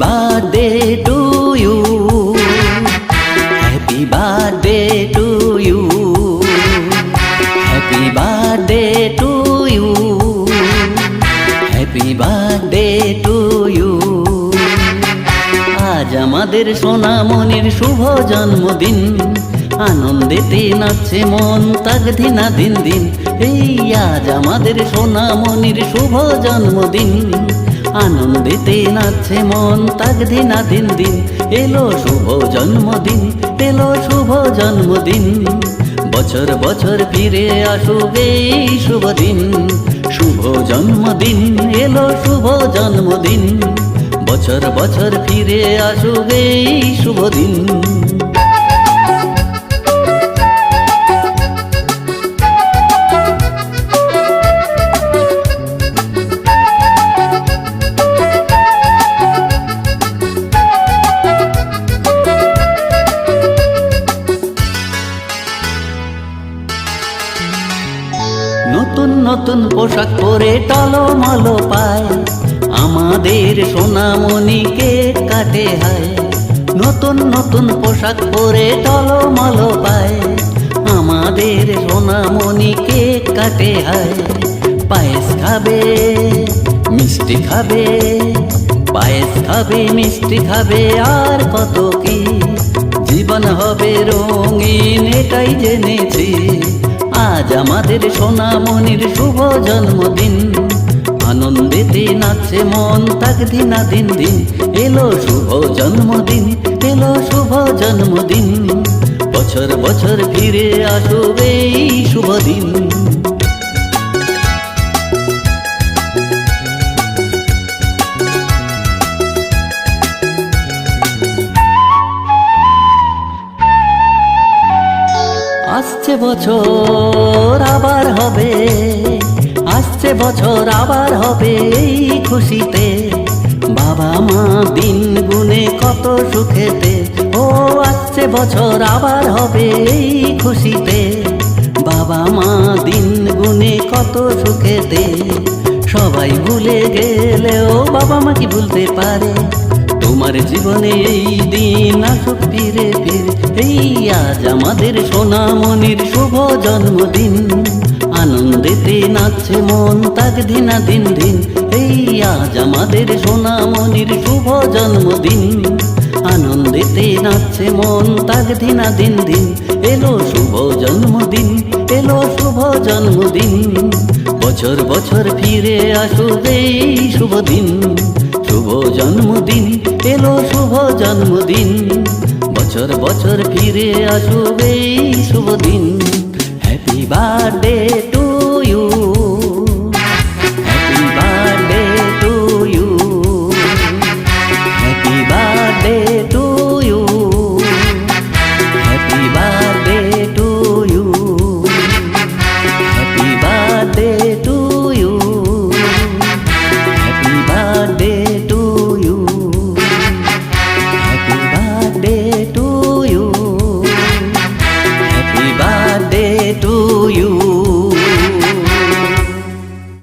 Birthday to you happy birthday to you happy birthday to you happy birthday to you আজ আমাদের সোনামণির শুভ জন্মদিন। আনন্দেতে নাচছে মন তাক ধিনা দিন দিন। এই আজ আমাদের সোনামণির শুভ জন্মদিন। আনন্দেতে নাচছে মন তাক ধিনা দিন দিন। এলো শুভ জন্মদিন, এলো শুভ জন্মদিন। বছর বছর ফিরে এই শুভ দিন। শুভ জন্মদিন, এলো শুভ জন্মদিন। বছর বছর ফিরে এই শুভ দিন। নতুন নতুন পোশাক পরে টলমল পায়। আমাদের সোনামণিকে কাটে হায়। নতুন নতুন পোশাক পরে টলমল পায়। আমাদের সোনামণিকে কাটে হায়। পায়েস খাবে, মিষ্টি খাবে, পায়েস খাবে, মিষ্টি খাবে, আর কত কি? জীবন হবে রঙিন, এটাই জেনেছি। আজ আমাদের সোনা মনির শুভ জন্মদিন। আনন্দেতে নাচে মন তাক দিনা দিন দিন। এলো শুভ জন্মদিন, এলো শুভ জন্মদিন। বছর বছর ফিরে আসবে এই শুভ দিন। আসছে বছর, আবার হবে। আসছে বছর, আবার হবে এই খুশিতে। বাবা মা দিন গুনে কত সুখেতে। ও, আসছে বছর, আবার হবে এই খুশিতে। বাবা মা দিন গুনে কত সুখেতে। সবাই ভুলে গেলেও বাবা মা কি ভুলতে পারে? তোমার জীবনে এই দিন আসুক ফিরে ফিরে, এই আজ আমাদের সোনামণির শুভ জন্মদিন। আনন্দেতে নাচছে মন তাক দিনা দিন দিন। এই আজ আমাদের সোনামণির শুভ জন্মদিন। আনন্দেতে নাচছে মন তাক দিনা দিন দিন। এলো শুভ জন্মদিন, এলো শুভ জন্মদিন। বছর বছর ফিরে আসবে এই শুভ দিন। শুভ জন্মদিন, এলো শুভ জন্মদিন। বছর বছর ফিরে আসবে শুভ দিন। Happy birthday two